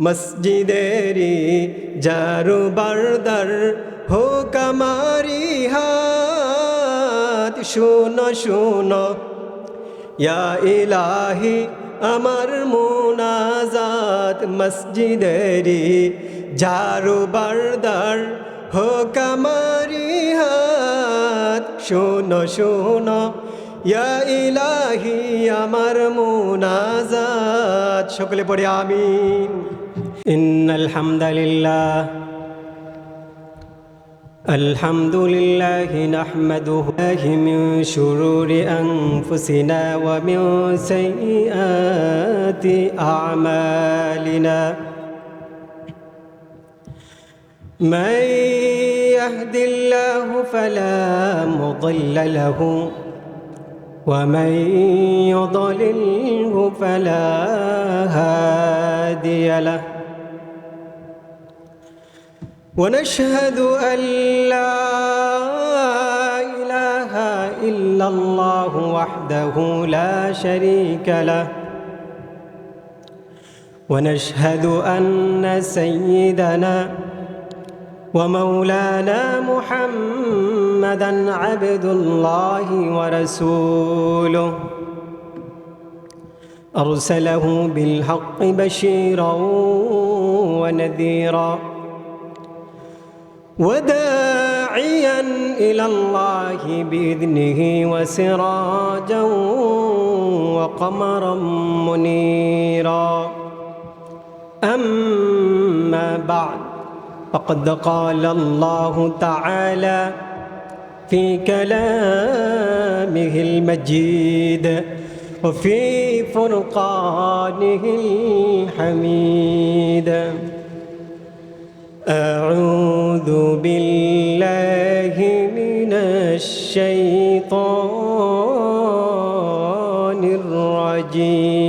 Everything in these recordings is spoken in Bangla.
মসজিদেরি জারু বারদার হোক আমারি হাত। শুনো শুনো, ইয়া ইলাহি, আমার মুনাজাত মসজিদেরি জারু বারদার হোক আমারি হাত। শুনো শুনো, ইয়া ইলাহি, আমার মুনাজাত। সকলে পড়ে আমিন। إن الحمد لله الحمد لله نحمده من شرور أنفسنا ومن سيئات أعمالنا. من يهد الله فلا مضل له ومن يضلله فلا هادي له. ونشهد أن لا إله إلا الله وحده لا شريك له. ونشهد أن سيدنا ومولانا محمدا عبد الله ورسوله. أرسله بالحق بشيرا ونذيرا. وداعيا إلى الله بإذنه وسراجا وقمرا منيرا. أما بعد فقد قال الله تعالى في كلامه المجيد وفي فرقانه الحميد. أعوذ بالله من الشيطان الرجيم.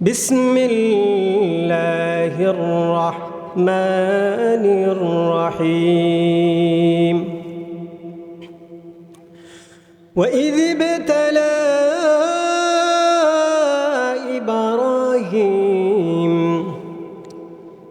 بسم الله الرحمن الرحيم. وإذ ابتلى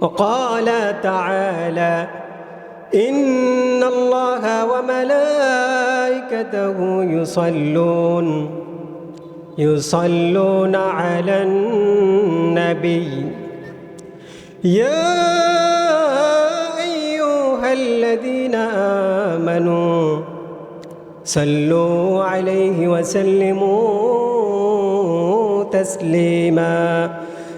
وقال تعالى إن الله وملائكته يصلون يصلون على النبي. يا أيها الذين آمنوا صلوا عليه وسلموا تسليما.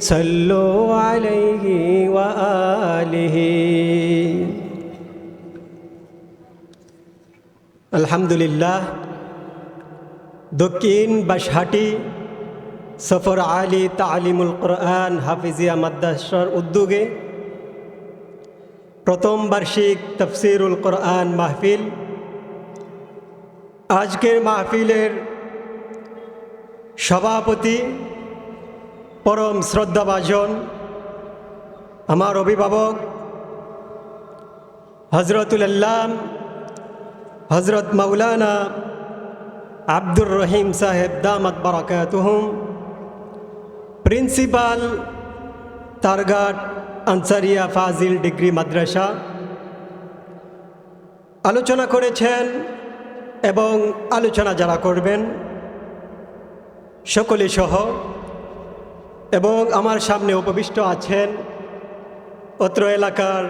সল্লো আলাইহি ওয়া আলিহি আলহামদুলিল্লাহ দক্ষিণ বাসহাটি সফর আলী তালিমুল কোরআন হাফিজিয়া মাদ্রাসার উদ্যোগে প্রথম বার্ষিক তফসিরুল কোরআন মাহফিল আজকের মাহফিলের সভাপতি পরম শ্রদ্ধাভাজন, আমার অভিভাবক, হজরতুল আল্লাম, হজরত মাওলানা আব্দুর রহিম সাহেব দামত বারাকাতুহুম প্রিন্সিপাল তারগাট আনসারিয়া ফাজিল ডিগ্রি মাদ্রাসা। আলোচনা করেছেন এবং আলোচনা যারা করবেন, সকলে সহ এবং আমার সামনে উপবিষ্ট আছেন অত্র এলাকার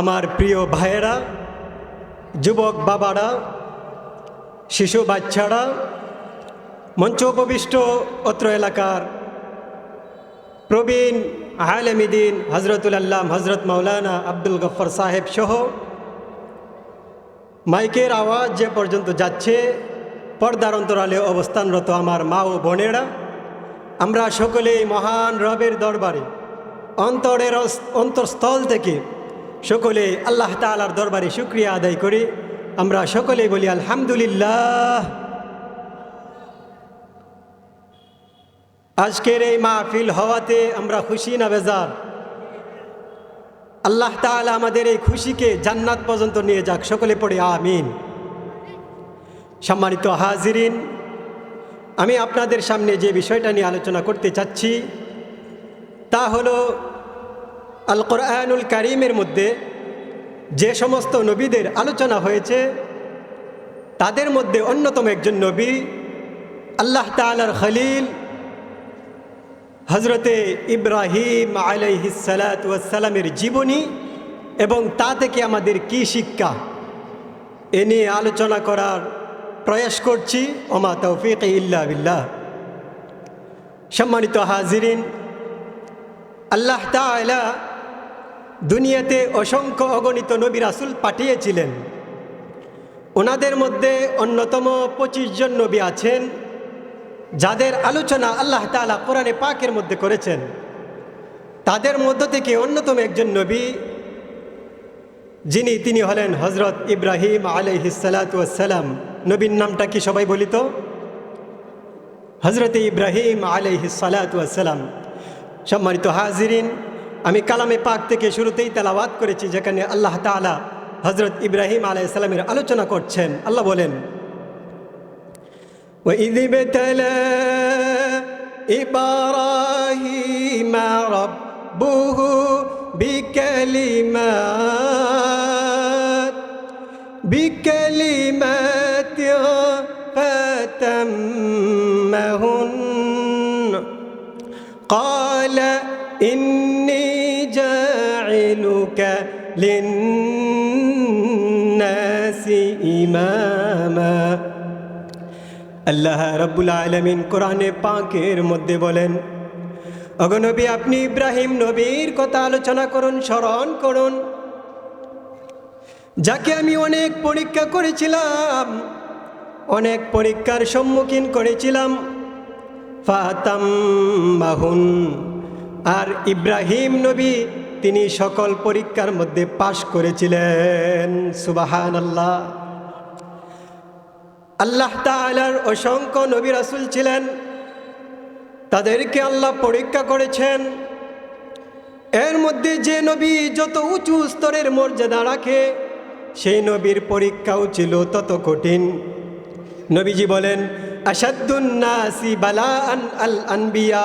আমার প্রিয় ভাইয়েরা, যুবক বাবারা, শিশু বাচ্চারা, মঞ্চ উপবিষ্ট অত্র এলাকার প্রবীণ আলেমিদিন হজরতুল আল্লাম হজরত মৌলানা আব্দুল গফর সাহেব সহ মাইকের আওয়াজ যে পর্যন্ত যাচ্ছে, পর্দার অন্তরালে অবস্থানরত আমার মা ও বোনেরা আমরা সকলেই মহান রবের দরবারে, অন্তরের অন্তঃস্থল থেকে সকলে আল্লাহ তালার দরবারে শুক্রিয়া আদায় করি। আমরা সকলে বলি আলহামদুলিল্লাহ। আজকের এই মাহফিল হওয়াতে আমরা খুশি না বেজার? আল্লাহ তাআলা আমাদের এই খুশিকে জান্নাত পর্যন্ত নিয়ে যাক, সকলে পড়ে আমিন। সম্মানিত হাজিরিন আমি আপনাদের সামনে যে বিষয়টা নিয়ে আলোচনা করতে চাচ্ছি, তা হলো আল কোরআনুল কারিমের মধ্যে যে সমস্ত নবীদের আলোচনা হয়েছে, তাদের মধ্যে অন্যতম একজন নবী আল্লাহ তালার খলিল হজরতে ইব্রাহিম আলাইহিসালামের জীবনী এবং তা থেকে আমাদের কি শিক্ষা? এ নিয়ে আলোচনা করার প্রয়াস করছি, ওমা তৌফিক ইল্লা বিল্লাহ। সম্মানিত হাজিরিন, আল্লাহ তাআলা দুনিয়াতে অসংখ্য অগণিত নবী রাসুল পাঠিয়েছিলেন। ওনাদের মধ্যে অন্যতম পঁচিশ জন নবী আছেন, যাদের আলোচনা আল্লাহ তাআলা কোরআনে পাকের মধ্যে করেছেন। তাদের মধ্য থেকে অন্যতম একজন নবী, যিনি, তিনি হলেন হজরত ইব্রাহিম আলাইহিসালাম নবীর নামটা কি সবাই বলি তো? হজরতে ইব্রাহিম আলহিসালাম সম্মানিত হাজিরিন, আমি কালামে পাক থেকে শুরুতেই তালাবাদ করেছি, যেখানে আল্লাহ তালা হজরত ইব্রাহিম আলাইসালামের আলোচনা করছেন। আল্লাহ বলেন ইবারাহিমা বিকেলিমা বিকালিমাত বিকালিমাত بكلمات بكلمات فتمهن قال إني جاعلك للناس إماماً আল্লাহ রাব্বুল আলমিন কোরআনে পাকের মধ্যে বলেন অগনবী আপনি ইব্রাহিম নবীর কথা আলোচনা করুন স্মরণ করুন যাকে আমি অনেক পরীক্ষা করেছিলাম অনেক পরীক্ষার সম্মুখীন করেছিলাম। ফাতাম বাহুন আর ইব্রাহিম নবী তিনি সকল পরীক্ষার মধ্যে পাশ করেছিলেন। সুবাহান আল্লাহ আল্লাহ তালার অসংখ্য নবী রাসুল ছিলেন। তাদেরকে আল্লাহ পরীক্ষা করেছেন। এর মধ্যে যে নবী যত উঁচু স্তরের মর্যাদা রাখে, সেই নবীর পরীক্ষাও ছিল তত কঠিন। নবীজি বলেন আসাদুন্নাসি বালা আন আল আনবিয়া,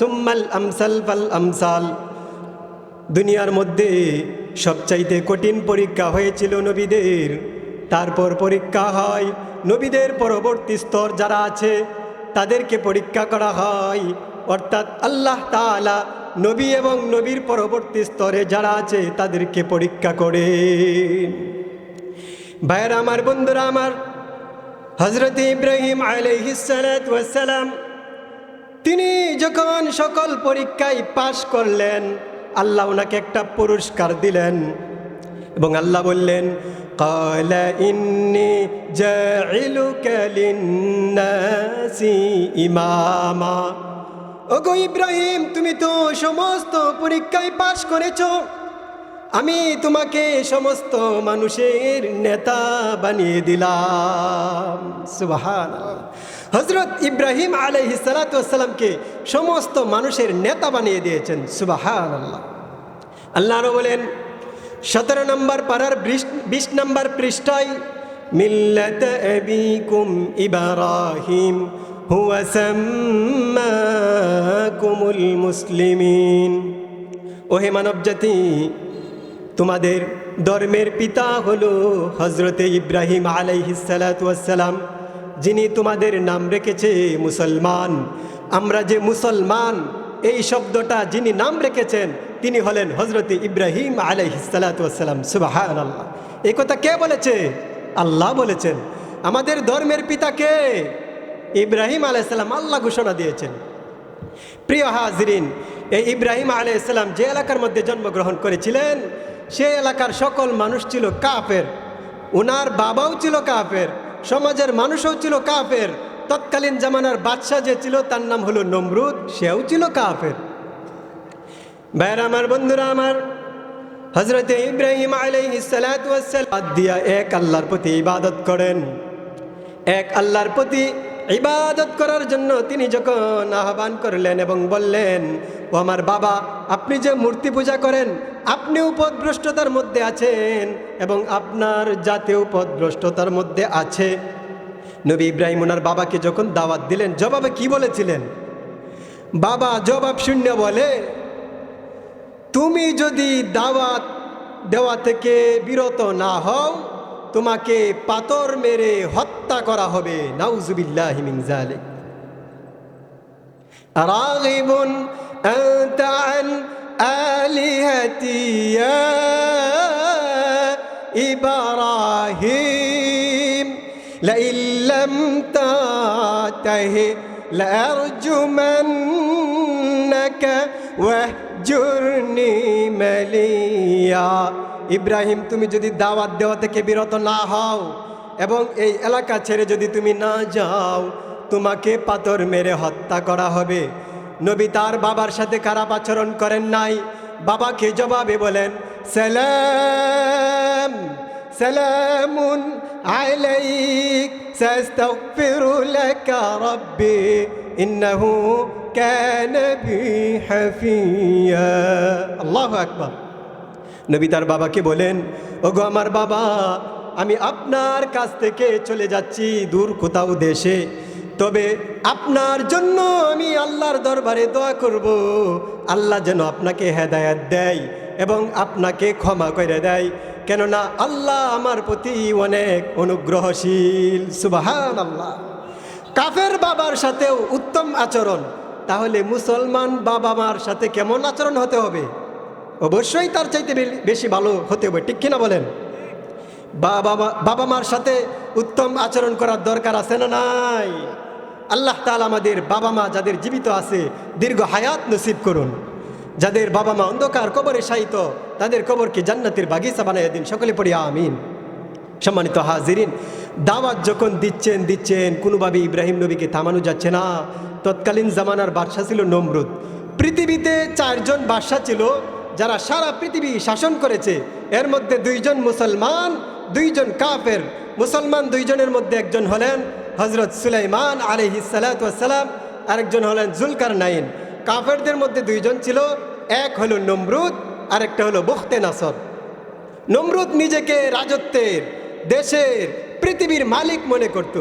সুম্মাল আমসাল ফাল আমসাল। দুনিয়ার মধ্যে সবচাইতে কঠিন পরীক্ষা হয়েছিল নবীদের। তারপর পরীক্ষা হয়, নবীদের পরবর্তী স্তর যারা আছে, তাদেরকে পরীক্ষা করা হয়। অর্থাৎ আল্লাহ তাআলা নবী এবং নবীর পরবর্তী স্তরে যারা আছে, তাদেরকে পরীক্ষা করে ভাইয়েরা, আমার বন্ধুরা, আমার হজরত ইব্রাহিম আলহিসালাম তিনি যখন সকল পরীক্ষায় পাশ করলেন, আল্লাহ ওনাকে একটা পুরস্কার দিলেন এবং আল্লাহ বললেন ইন্নি ইমামা। ওগো ইব্রাহিম, তুমি তো সমস্ত পরীক্ষায় পাশ করেছ। আমি তোমাকে সমস্ত মানুষের নেতা বানিয়ে দিলাম। সুবাহান হজরত ইব্রাহিম আলহি সালাতামকে সমস্ত মানুষের নেতা বানিয়ে দিয়েছেন। সুবাহান আল্লাহ আল্লাহরও বলেন, সতেরো নম্বর পাড়ার বিশ নম্বর পৃষ্ঠায়, মিল্লাত আবিকুম ইব্রাহিম, হুয়া মুসলিমিন। ওহে মানব জাতি তোমাদের ধর্মের পিতা হলো হজরতে ইব্রাহিম আলাইহিসালাম যিনি তোমাদের নাম রেখেছে মুসলমান। আমরা যে মুসলমান, এই শব্দটা যিনি নাম রেখেছেন, তিনি হলেন হজরতে ইব্রাহিম আলাইহিসালাম সুবাহ আল্লাহ এই কথা কে বলেছে? আল্লাহ বলেছেন। আমাদের ধর্মের পিতা কে? ইব্রাহিম আলাইসাল্লাম আল্লাহ ঘোষণা দিয়েছেন। প্রিয় হাজরিন, এই ইব্রাহিম আলাইসাল্লাম যে এলাকার মধ্যে জন্মগ্রহণ করেছিলেন সে এলাকার সকল মানুষ ছিল কাফের। ওনার বাবাও ছিল কাফের, সমাজের মানুষও ছিল কাফের। তৎকালীন জামানার বাদশাহ যে ছিল, তার নাম হলো নমরুদ, সেও ছিল কাফের। ভাইয়ের আমার, বন্ধুরা আমার হজরত ইব্রাহিম আলাইসালাম দিয়া এক আল্লাহর প্রতি ইবাদত করেন। এক আল্লাহর প্রতি ইবাদত করার জন্য তিনি যখন আহ্বান করলেন এবং বললেন, ও আমার বাবা, আপনি যে মূর্তি পূজা করেন, আপনি উপদ্রষ্টতার মধ্যে আছেন এবং আপনার জাতীয় উপদ্রষ্টতার মধ্যে আছে। নবী ইব্রাহিম ওনার বাবাকে যখন দাওয়াত দিলেন, জবাবে কি বলেছিলেন? বাবা জবাব শূন্য বলে, তুমি যদি দাওয়াত দেওয়া থেকে বিরত না হও তোমাকে পাতর মেরে হত্যা করা হবে নাউজুবিল্লাহ মিন জালিক রাগিবুন আনতা আন আলিহাতি ইয়া ইব্রাহিম لئن لم تنته لأرجمنك واهجرني مليا ইব্রাহিম, তুমি যদি দাওয়াত দেওয়া থেকে বিরত না হও এবং এই এলাকা ছেড়ে যদি তুমি না যাও, তোমাকে পাথর মেরে হত্যা করা হবে। নবী তার বাবার সাথে খারাপ আচরণ করেন নাই। বাবাকে জবাবে বলেন, সালাম, সালামুন আলাইক, সাস্তাগফিরু লাকা ইন্নাহু কানা বি আল্লাহু আকবার। নবী তার বাবাকে বলেন, ওগো আমার বাবা, আমি আপনার কাছ থেকে চলে যাচ্ছি দূর কোথাও দেশে। তবে আপনার জন্য আমি আল্লাহর দরবারে দোয়া করব। আল্লাহ যেন আপনাকে হেদায়াত দেয় এবং আপনাকে ক্ষমা করে দেয়। কেননা আল্লাহ আমার প্রতি অনেক অনুগ্রহশীল। সুবাহান আল্লাহ কাফের বাবার সাথেও উত্তম আচরণ। তাহলে মুসলমান বাবা মার সাথে কেমন আচরণ হতে হবে? অবশ্যই তার চাইতে বেশি ভালো হতে হবে। ঠিক কিনা বলেন? বাবা বাবা মার সাথে উত্তম আচরণ করার দরকার আছে না নাই? আল্লাহ তাল আমাদের বাবা মা যাদের জীবিত আছে, দীর্ঘ হায়াত নসিব করুন। যাদের বাবা মা অন্ধকার কবরে সাহিত তাদের কবরকে জান্নাতের বাগিচা বানাই দিন। সকলে পড়ি, আমিন। সম্মানিত হাজিরিন, দাওয়াত যখন দিচ্ছেন দিচ্ছেন কোনোভাবে ইব্রাহিম নবীকে থামানো যাচ্ছে না। তৎকালীন জামানার বাদশাহ ছিল নমরুদ। পৃথিবীতে চারজন বাদশাহ ছিল যারা সারা পৃথিবী শাসন করেছে, এর মধ্যে দুইজন মুসলমান, দুইজন কাফের। মুসলমান দুইজনের মধ্যে একজন হলেন হজরত সুলাইমান আলহি সালাতাম আরেকজন হলেন জুলকার নাইন কাফেরদের মধ্যে দুইজন ছিল, এক হলো নমরুদ, আরেকটা হলো বখতে নাসর। নমরুদ নিজেকে রাজত্বের, দেশের, পৃথিবীর মালিক মনে করত।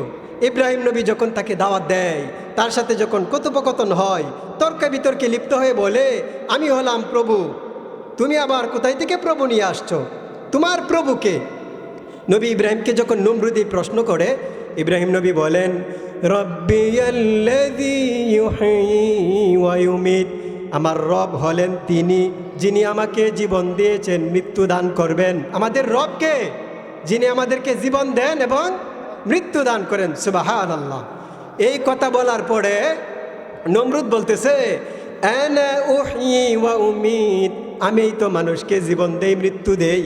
ইব্রাহিম নবী যখন তাকে দাওয়াত দেয়, তার সাথে যখন কথোপকথন হয়, তর্কে বিতর্কে লিপ্ত হয়ে বলে, আমি হলাম প্রভু তুমি আবার কোথায় থেকে প্রভু নিয়ে আসছো? তোমার প্রভুকে নবী ইব্রাহিমকে যখন নমরুদি প্রশ্ন করে, ইব্রাহিম নবী বলেন আমার রব হলেন তিনি, যিনি আমাকে জীবন দিয়েছেন, মৃত্যু দান করবেন। আমাদের রবকে যিনি আমাদেরকে জীবন দেন এবং মৃত্যু দান করেন সুবাহান আল্লাহ এই কথা বলার পরে নমরুদ বলতেছে আমি তো মানুষকে জীবন দেই, মৃত্যু দেই।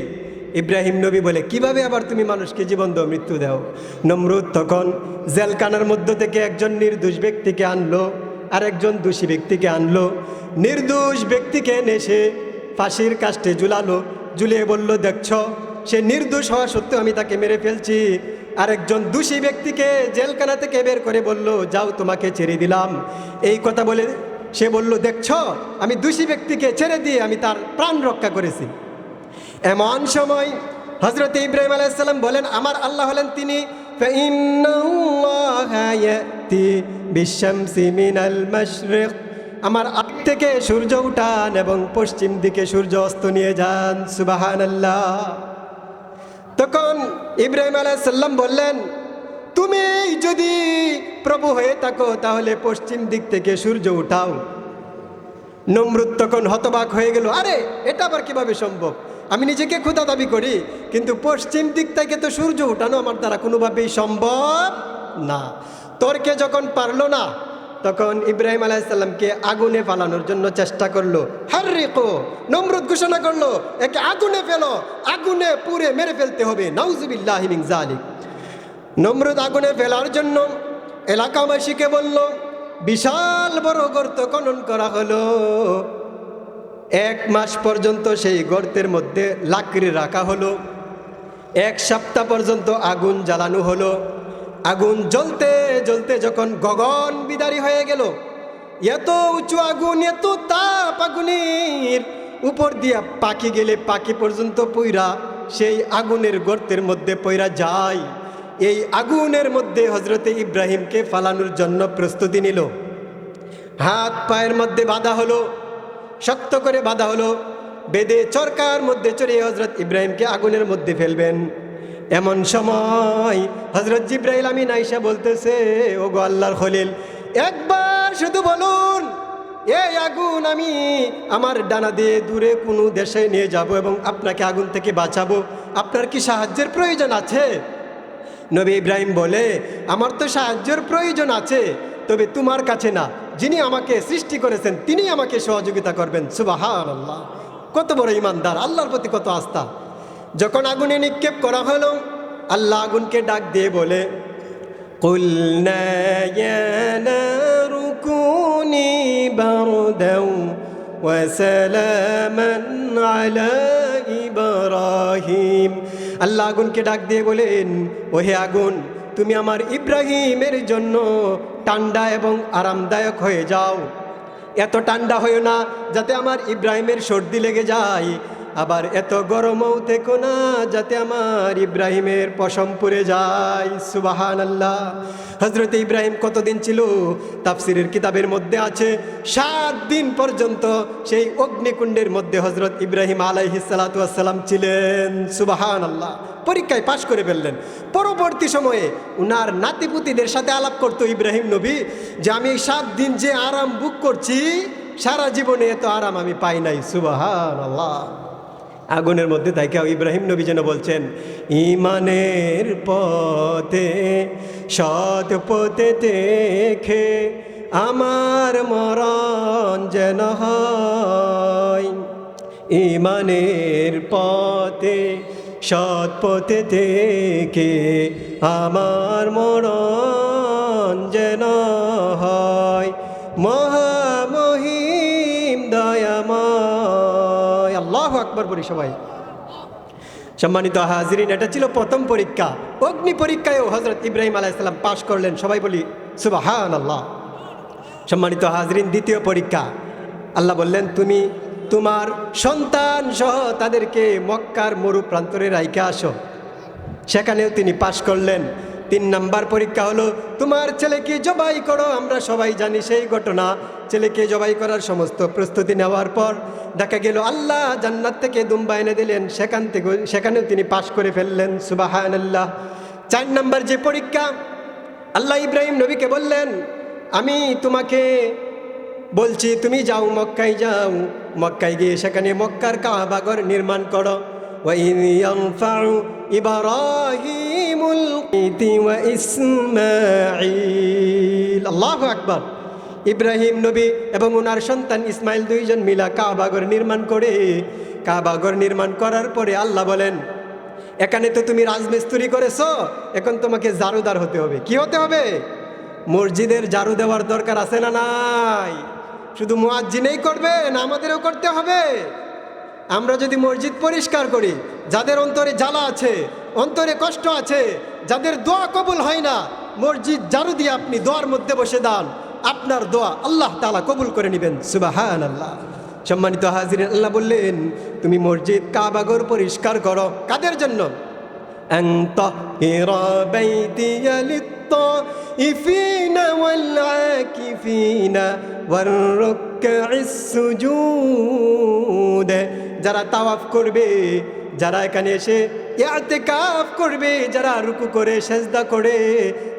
ইব্রাহিম নবী বলে, কীভাবে আবার তুমি মানুষকে জীবন দাও, মৃত্যু দাও? নমরুদ তখন জেলকানার মধ্য থেকে একজন নির্দোষ ব্যক্তিকে আনলো আর একজন দোষী ব্যক্তিকে আনলো। নির্দোষ ব্যক্তিকে এনে সে ফাঁসির কাষ্টে ঝুলালো, ঝুলিয়ে বলল, দেখছ, সে নির্দোষ হওয়া সত্ত্বেও আমি তাকে মেরে ফেলছি। আরেকজন দোষী ব্যক্তিকে জেলখানা থেকে বের করে বলল, যাও, তোমাকে ছেড়ে দিলাম। এই কথা বলে সে বলল, দেখছ, আমি দোষী ব্যক্তিকে ছেড়ে দিয়ে আমি তার প্রাণ রক্ষা করেছি। এমন সময় হজরত ইব্রাহিম আলাইসাল্লাম বলেন, আমার আল্লাহ হলেন তিনি আমার আগ থেকে সূর্য উঠান এবং পশ্চিম দিকে সূর্য অস্ত নিয়ে যান সুবাহান আল্লাহ তখন ইব্রাহিম আলাইসাল্লাম বললেন তুমি যদি প্রভু হয়ে থাকো, তাহলে পশ্চিম দিক থেকে সূর্য উঠাও। নমরুদ তখন হতবাক হয়ে গেল, আরে, এটা আবার কীভাবে সম্ভব? আমি নিজেকে ক্ষুধা দাবি করি, কিন্তু পশ্চিম দিক থেকে তো সূর্য উঠানো আমার দ্বারা কোনোভাবেই সম্ভব না। তর্কে যখন পারল না, তখন ইব্রাহিম আলাইসাল্লামকে আগুনে ফালানোর জন্য চেষ্টা করল। হার্রিকো, নমরুদ ঘোষণা করল, একে আগুনে ফেলো, আগুনে পুড়ে মেরে ফেলতে হবে। নাউজুবিল্লাহ মিন জালিক নমরুদ আগুনে ফেলার জন্য এলাকাবাসীকে বলল, বিশাল বড় গর্ত খনন করা হলো। এক মাস পর্যন্ত সেই গর্তের মধ্যে লাকড়ি রাখা হলো। এক সপ্তাহ পর্যন্ত আগুন জ্বালানো হলো। আগুন জ্বলতে জ্বলতে যখন গগন বিদারি হয়ে গেল, এত উঁচু আগুন, এত তাপ আগুনের উপর দিয়া পাখি গেলে পাখি পর্যন্ত পইরা সেই আগুনের গর্তের মধ্যে পইরা যায়। এই আগুনের মধ্যে হজরতে ইব্রাহিমকে ফালানোর জন্য প্রস্তুতি নিল। হাত পায়ের মধ্যে বাধা হলো, শক্ত করে বাধা হলো, বেদে চরকার মধ্যে চড়িয়ে হজরত ইব্রাহিমকে আগুনের মধ্যে ফেলবেন। এমন সময় হজরত জিব্রাহিল আমি নাইসা বলতেছে ও গো আল্লাহর খলিল, একবার শুধু বলুন, এই আগুন আমি আমার ডানা দিয়ে দূরে কোনো দেশে নিয়ে যাব এবং আপনাকে আগুন থেকে বাঁচাবো। আপনার কি সাহায্যের প্রয়োজন আছে? নবী ইব্রাহিম বলে, আমার তো সাহায্যের প্রয়োজন আছে, তবে তোমার কাছে না। যিনি আমাকে সৃষ্টি করেছেন, তিনি আমাকে সহযোগিতা করবেন। সুবাহ আল্লাহ কত বড় ইমানদার, আল্লাহর প্রতি কত আস্থা। যখন আগুনে নিক্ষেপ করা হলো, আল্লাহ আগুনকে ডাক দিয়ে বলে কুলনা রুকুনি বারু দেউ وسلاما على ইব্রাহিম আল্লাহ আগুনকে ডাক দিয়ে বলেন ওহে আগুন তুমি আমার ইব্রাহিমের জন্য ঠান্ডা এবং আরামদায়ক হয়ে যাও এত ঠান্ডা হয়েও না যাতে আমার ইব্রাহিমের সর্দি লেগে যায় আবার এত গরমও থেকো না যাতে আমার ইব্রাহিমের পশম পুড়ে যায়। সুবাহান আল্লাহ হজরত ইব্রাহিম কতদিন ছিল? তাফসিরের কিতাবের মধ্যে আছে, সাত দিন পর্যন্ত সেই অগ্নিকুণ্ডের মধ্যে হজরত ইব্রাহিম আলাইহি সালাতাম ছিলেন। সুবাহান আল্লাহ পরীক্ষায় পাশ করে ফেললেন। পরবর্তী সময়ে উনার নাতিপুতিদের সাথে আলাপ করতো ইব্রাহিম নবী যে, আমি এই সাত দিন যে আরাম বুক করছি, সারা জীবনে এত আরাম আমি পাই নাই। সুবাহান আল্লাহ আগুনের মধ্যে তাইকে ইব্রাহিম নবী যেন বলছেন, ইমানের পথে, সৎ পথে দেখে আমার মরণ যেন হয়। ইমানের পথে, সৎ পথে দেখে আমার মরণ যেন হয়। আকবর সবাই। সম্মানিত হাজিরিন, এটা ছিল প্রথম পরীক্ষা। অগ্নি পরীক্ষায়ও হজরত ইব্রাহিম আলাইসাল্লাম পাশ করলেন। সবাই বলি সুবাহান আল্লাহ সম্মানিত হাজরিন, দ্বিতীয় পরীক্ষা। আল্লাহ বললেন, তুমি তোমার সন্তান সহ তাদেরকে মক্কার মরু প্রান্তরে রাইকে আসো। সেখানেও তিনি পাশ করলেন। তিন নাম্বার পরীক্ষা হলো, তোমার ছেলেকে জবাই করো, আমরা সবাই জানি সেই ঘটনা। ছেলেকে জবাই করার সমস্ত প্রস্তুতি নেওয়ার পর দেখা গেল, আল্লাহ জান্নাত থেকে দুম্বা এনে দিলেন। সেখান থেকে, সেখানেও তিনি পাশ করে ফেললেন সুবাহান আল্লাহ চার নাম্বার যে পরীক্ষা, আল্লাহ ইব্রাহিম নবীকে বললেন, আমি তোমাকে বলছি, তুমি যাও মক্কাই যাও। মক্কাই গিয়ে সেখানে মক্কার কাহাবাগর নির্মাণ করো। ওই إبراهيم القيت وإسماعيل الله أكبر ইব্রাহিম নবী এবং ওনার সন্তান ইসমাইল দুইজন মিলা কাবাগর নির্মাণ করে কাবাগর নির্মাণ করার পরে আল্লাহ বলেন এখানে তো তুমি রাজমিস্ত্রি করেছো এখন তোমাকে জারুদার হতে হবে কি হতে হবে মসজিদের জারু দেওয়ার দরকার আছে না নাই শুধু মুয়াজ্জিনেই করবে না আমাদেরও করতে হবে আমরা যদি মসজিদ পরিষ্কার করি যাদের অন্তরে জ্বালা আছে অন্তরে কষ্ট আছে যাদের দোয়া কবুল হয় না মসজিদ জারু দিয়ে আপনি দোয়ার মধ্যে বসে দান আপনার দোয়া আল্লাহ তালা কবুল করে নেবেন সুবাহান আল্লাহ সম্মানিত হাজির আল্লাহ বললেন তুমি মসজিদ কাবাগর পরিষ্কার করো কাদের জন্য أن طهر بيتي للطائفين والعاكفين والركع السجود যারা তাওয়াফ করবে যারা এখানে এসে ইয়াতেকাফ করবে, যারা রুকু করে, সেজদা করে,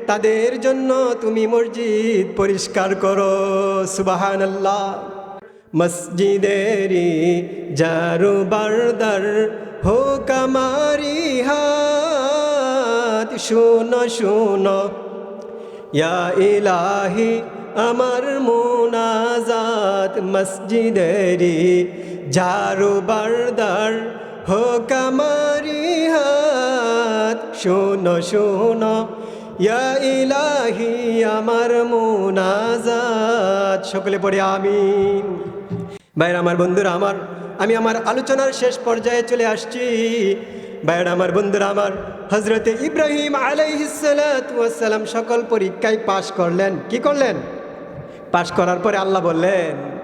তাদের জন্য তুমি মসজিদ পরিষ্কার করো। সুবাহানাল্লাহ। মসজিদেরি জারু বারদার হোক আমারি হাত। শুনো শুনো। ইয়া ইলাহি, আমার মোনাজাত মসজিদেরি ঝাড়ু বারদার হোক আমারি হাত। শোনো শোনো ইলাহি, আমার মোনাজাত। সকলে পড়ে আমিন। ভাইয়ের, আমার বন্ধুরা, আমার, আমি আমার আলোচনার শেষ পর্যায়ে চলে আসছি। ভাইয়ের, আমার বন্ধুরা, আমার হজরতে ইব্রাহিম আলাইহিসালাম সকল পরীক্ষায় পাশ করলেন। কি করলেন? পাশ করার পরে আল্লাহ বললেন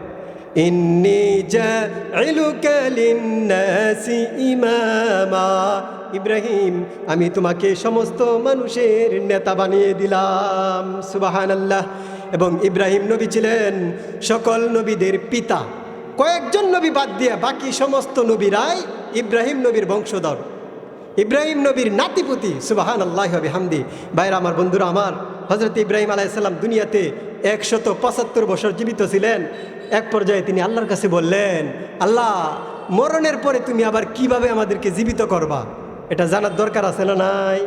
ইব্রাহিম, আমি তোমাকে সমস্ত মানুষের নেতা বানিয়ে দিলাম। সুবাহান আল্লাহ এবং ইব্রাহিম নবী ছিলেন সকল নবীদের পিতা। কয়েকজন নবী বাদ দিয়ে বাকি সমস্ত নবীরাই ইব্রাহিম নবীর বংশধর। ইব্রাহিম নবীর নাতিপুতি সুবাহান আল্লাহ হবে হামদি বাইরে আমার বন্ধুরা, আমার হজরত ইব্রাহিম আলাইসাল্লাম দুনিয়াতে একশত পঁচাত্তর বছর জীবিত ছিলেন। এক পর্যায়ে তিনি আল্লাহর কাছে বললেন, আল্লাহ, মরণের পরে তুমি আবার কীভাবে আমাদেরকে জীবিত করবা? এটা জানার দরকার আছে না নাই?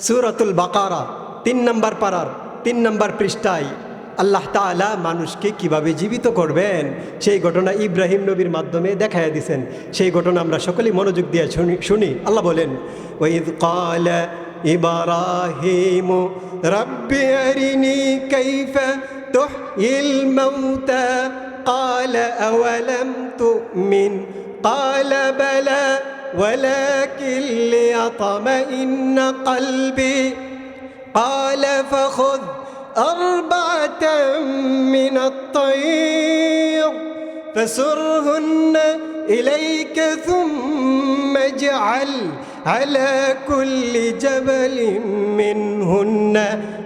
সুরতুল বাকারা, তিন নম্বর পাড়ার তিন নম্বর পৃষ্ঠায়, আল্লাহ তালা মানুষকে কীভাবে জীবিত করবেন? সেই ঘটনা ইব্রাহিম নবীর মাধ্যমে দেখাইয়া দিছেন। সেই ঘটনা আমরা সকলেই মনোযোগ দিয়ে শুনি শুনি। আল্লাহ বলেন ওইদ কাল ইব্রাহিম রব্বি আরিনি تحيي الموتى؟ قال أولم تؤمن؟ قال بلى. ولكن ليطمئن قلبي. قال فخذ أربعة من الطير فسرهن إليك ثم اجعل على كل جبل منهن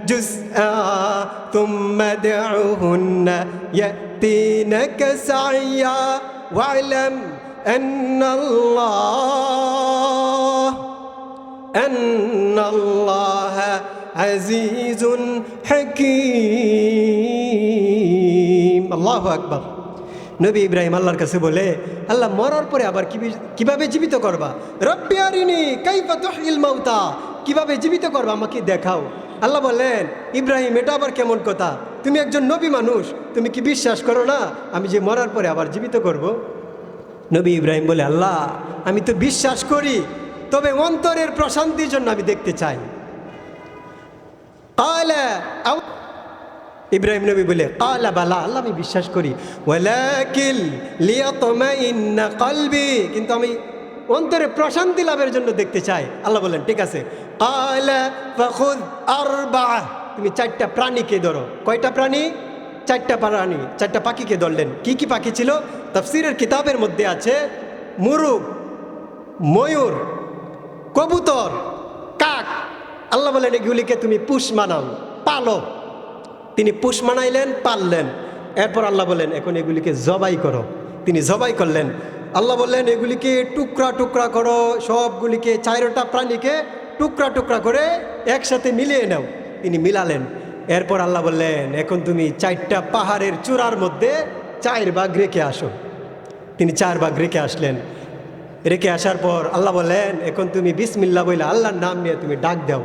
جزءا ثم ادعهن يأتينك سعيا واعلم أن الله أن الله عزيز حكيم. الله أكبر. নবী ইব্রাহিম আল্লাহর কাছে বলে, আল্লাহ মরার পরে আবার কীভাবে জীবিত করবা? রব্বি আরিনি কাইফা তুহিল মাউতা। কীভাবে জীবিত করবা আমাকে দেখাও। আল্লাহ বললেন, ইব্রাহিম, এটা আবার কেমন কথা? তুমি একজন নবী মানুষ, তুমি কি বিশ্বাস করো না আমি যে মরার পরে আবার জীবিত করব? নবী ইব্রাহিম বলে, আল্লাহ, আমি তো বিশ্বাস করি, তবে অন্তরের প্রশান্তির জন্য আমি দেখতে চাই। আউ- ইব্রাহিম নবী বলে, কালা বালা, আল্লাহ আমি বিশ্বাস করি। কলবি। কিন্তু আমি অন্তরে প্রশান্তি লাভের জন্য দেখতে চাই। আল্লাহ বলেন, ঠিক আছে। তুমি চারটা প্রাণীকে ধরো। কয়টা প্রাণী? চারটা প্রাণী, চারটা পাখিকে ধরলেন। কি কি পাখি ছিল? তাফসিরের কিতাবের মধ্যে আছে, মুরুগ, ময়ূর, কবুতর, কাক। আল্লাহ বলেন, এগুলিকে তুমি পুষ মানাও, পালো। তিনি পুষ মানাইলেন, পাললেন। এরপর আল্লাহ বলেন, এখন এগুলিকে জবাই করো। তিনি জবাই করলেন। আল্লাহ বললেন, এগুলিকে টুকরা টুকরা করো, সবগুলিকে চারোটা প্রাণীকে টুকরা টুকরা করে একসাথে মিলিয়ে নাও। তিনি মিলালেন। এরপর আল্লাহ বললেন, এখন তুমি চারটা পাহাড়ের চূড়ার মধ্যে চার ভাগ রেখে আসো। তিনি চার ভাগ রেখে আসলেন। রেখে আসার পর আল্লাহ বললেন, এখন তুমি বিসমিল্লা বলে আল্লাহর নাম নিয়ে তুমি ডাক দাও।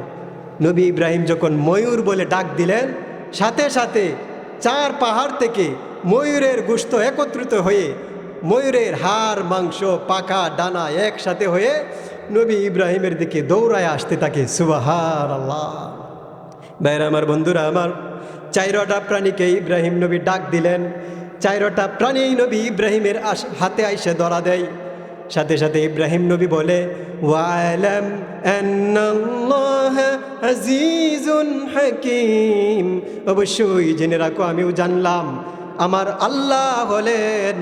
নবী ইব্রাহিম যখন ময়ূর বলে ডাক দিলেন সাথে সাথে চার পাহাড় থেকে ময়ূরের গুস্ত একত্রিত হয়ে ময়ূরের হাড়, মাংস পাকা ডানা একসাথে হয়ে নবী ইব্রাহিমের দিকে দৌড়ায় আসতে থাকে। সুবাহার আল্লাহ ভাইরা আমার, বন্ধুরা আমার, চাইরটা প্রাণীকে ইব্রাহিম নবী ডাক দিলেন। চাইরটা প্রাণী নবী ইব্রাহিমের হাতে আইসে ধরা দেয়। সাথে সাথে ইব্রাহিম নবী বলে হাকিম। অবশ্যই জেনে রাখো, আমিও জানলাম, আমার আল্লাহ হলেন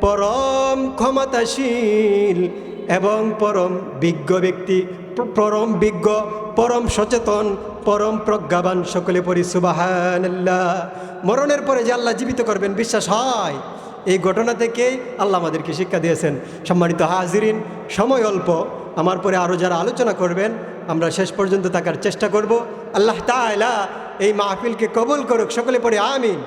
পরম ক্ষমতাশীল এবং পরম বিজ্ঞ ব্যক্তি, পরম বিজ্ঞ, পরম সচেতন, পরম প্রজ্ঞাবান, সকলে পরি সুবাহান্লাহ মরণের পরে যে আল্লাহ জীবিত করবেন, বিশ্বাস হয়? এই ঘটনা থেকে আল্লাহ আমাদেরকে শিক্ষা দিয়েছেন। সম্মানিত হাজিরিন, সময় অল্প। আমার পরে আরও যারা আলোচনা করবেন, আমরা শেষ পর্যন্ত থাকার চেষ্টা করব। আল্লাহ তাআলা এই মাহফিলকে কবুল করুক, সকলে পড়ে আমিন।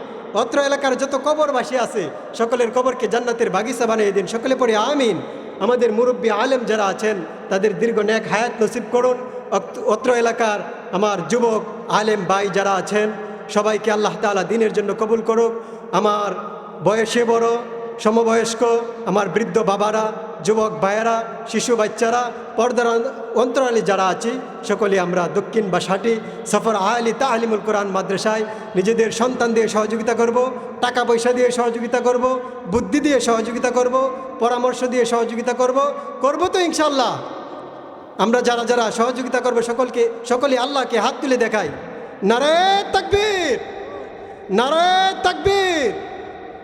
অত্র এলাকার যত কবরবাসী আছে, সকলের কবরকে জান্নাতের বাগিচা বানিয়ে দিন, সকলে পড়ে আমিন। আমাদের মুরব্বী আলেম যারা আছেন, তাদের দীর্ঘ ন্যাক হায়াত নসিব করুন। অত্র এলাকার আমার যুবক, আলেম ভাই যারা আছেন, সবাইকে আল্লাহ তাআলা দিনের জন্য কবুল করুক। আমার বয়সে বড়, সমবয়স্ক আমার বৃদ্ধ বাবারা, যুবক ভাইয়েরা, শিশু বাচ্চারা, পর্দার অন- অন্তরালে যারা আছি, সকলে আমরা দক্ষিণ বাসাটি সফর আলী তা আলিমুল কোরআন মাদ্রাসায় নিজেদের সন্তান দিয়ে সহযোগিতা করব, টাকা পয়সা দিয়ে সহযোগিতা করব, বুদ্ধি দিয়ে সহযোগিতা করব, পরামর্শ দিয়ে সহযোগিতা করব করব তো ইনশাল্লাহ আমরা যারা যারা সহযোগিতা করব, সকলকে, সকলে আল্লাহকে হাত তুলে দেখাই। নারে তাকবীর! নারে তাকবীর!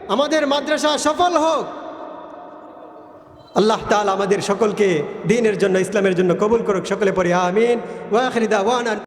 আমাদের মাদ্রাসা সফল হোক। আল্লাহ তাল আমাদের সকলকে দিনের জন্য, ইসলামের জন্য কবুল করুক। সকলে পরে আমিন। ওয়াখরিদা ওয়ান